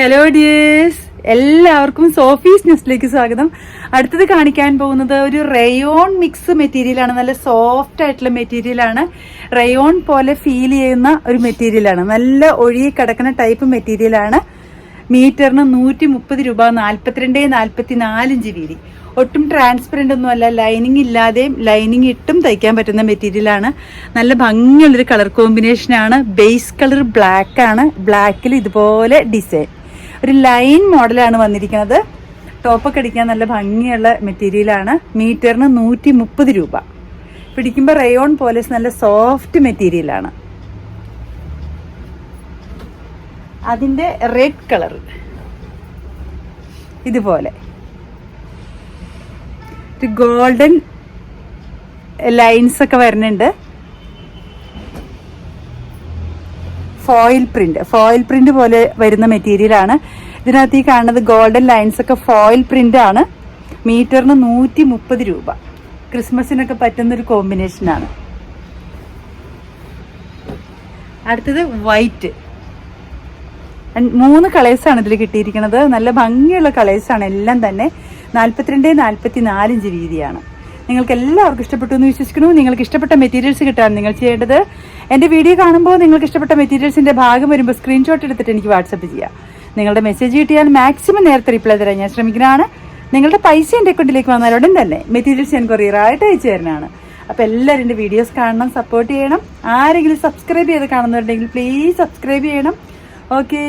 Hello dears എല്ലാവർക്കും Sophie's ന്യൂസിലേക്ക് സ്വാഗതം. അടുത്തത് കാണിക്കാൻ പോകുന്നത് ഒരു റയോൺ മിക്സ് മെറ്റീരിയലാണ് നല്ല സോഫ്റ്റ് ആയിട്ടുള്ള മെറ്റീരിയലാണ് റയോൺ പോലെ ഫീൽ ചെയ്യുന്ന ഒരു മെറ്റീരിയലാണ് നല്ല ഒഴുകി കിടക്കുന്ന ടൈപ്പ് മെറ്റീരിയലാണ് മീറ്ററിന് നൂറ്റി മുപ്പത് രൂപ നാൽപ്പത്തിരണ്ട് നാൽപ്പത്തി നാലിഞ്ച് വീതി. ഒട്ടും ട്രാൻസ്പെറന്റ് ഒന്നും അല്ല. ലൈനിങ് ഇല്ലാതെയും ലൈനിങ് ഇട്ടും തയ്ക്കാൻ പറ്റുന്ന മെറ്റീരിയലാണ് നല്ല ഭംഗിയുള്ളൊരു കളർ കോമ്പിനേഷനാണ് ബേസ് കളർ ബ്ലാക്ക് ആണ്. ബ്ലാക്കിൽ ഇതുപോലെ ഡിസൈൻ ഒരു ലൈൻ മോഡലാണ് വന്നിരിക്കുന്നത്. ടോപ്പൊക്കെ അടിക്കാൻ നല്ല ഭംഗിയുള്ള മെറ്റീരിയലാണ് മീറ്ററിന് നൂറ്റി മുപ്പത് രൂപ. പിടിക്കുമ്പോൾ റയോൺ പോലെ നല്ല സോഫ്റ്റ് മെറ്റീരിയലാണ് അതിന്റെ റെഡ് കളർ ഇതുപോലെ. ഗോൾഡൻ ലൈൻസ് ഒക്കെ വരുന്നുണ്ട്. ഫോയിൽ പ്രിന്റ് ഫോയിൽ പ്രിന്റ് പോലെ വരുന്ന മെറ്റീരിയൽ ആണ്. ഇതിനകത്ത് ഈ കാണുന്നത് ഗോൾഡൻ ലൈൻസ് ഒക്കെ ഫോയിൽ പ്രിന്റ് ആണ്. മീറ്ററിന് നൂറ്റി മുപ്പത് രൂപ. ക്രിസ്മസിനൊക്കെ പറ്റുന്ന ഒരു കോമ്പിനേഷനാണ് അടുത്തത് വൈറ്റ് മൂന്ന് കളേഴ്സാണ് ഇതിൽ കിട്ടിയിരിക്കുന്നത്. നല്ല ഭംഗിയുള്ള കളേഴ്സാണ് എല്ലാം തന്നെ നാൽപ്പത്തിരണ്ട് നാൽപ്പത്തി നാലിഞ്ച് വീതിയാണ്. നിങ്ങൾക്ക് എല്ലാവർക്കും ഇഷ്ടപ്പെട്ടു എന്ന് വിശ്വസിക്കുന്നു. നിങ്ങൾക്ക് ഇഷ്ടപ്പെട്ട മെറ്റീരിയൽസ് കിട്ടാൻ നിങ്ങൾ ചെയ്യേണ്ടത് എന്റെ വീഡിയോ കാണുമ്പോൾ നിങ്ങൾക്ക് ഇഷ്ടപ്പെട്ട മെറ്റീരിയൽസിന്റെ ഭാഗം വരുമ്പോൾ സ്ക്രീൻഷോട്ട് എടുത്തിട്ട് എനിക്ക് വാട്സപ്പ് ചെയ്യാം. നിങ്ങളുടെ മെസ്സേജ് കിട്ടിയാൽ മാക്സിമം നേരത്തെ റിപ്ലൈ തരാൻ ഞാൻ ശ്രമിക്കുന്നതാണ്. നിങ്ങളുടെ പൈസ എന്റെ അക്കൗണ്ടിലേക്ക് വന്നാൽ ഉടൻ തന്നെ മെറ്റീരിയൽസ് ഞാൻ കൊറിയറായിട്ട് അയച്ചു തരുന്നതാണ്. അപ്പോൾ എല്ലാവരും എന്റെ വീഡിയോസ് കാണണം സപ്പോർട്ട് ചെയ്യണം. ആരെങ്കിലും സബ്സ്ക്രൈബ് ചെയ്ത് കാണുന്നുണ്ടെങ്കിൽ പ്ലീസ് സബ്സ്ക്രൈബ് ചെയ്യണം. ഓക്കെ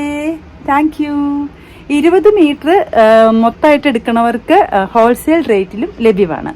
താങ്ക് യു ഇരുപത് മീറ്റർ മൊത്തമായിട്ട് എടുക്കണവർക്ക് ഹോൾസെയിൽ റേറ്റിലും ലഭ്യമാണ്.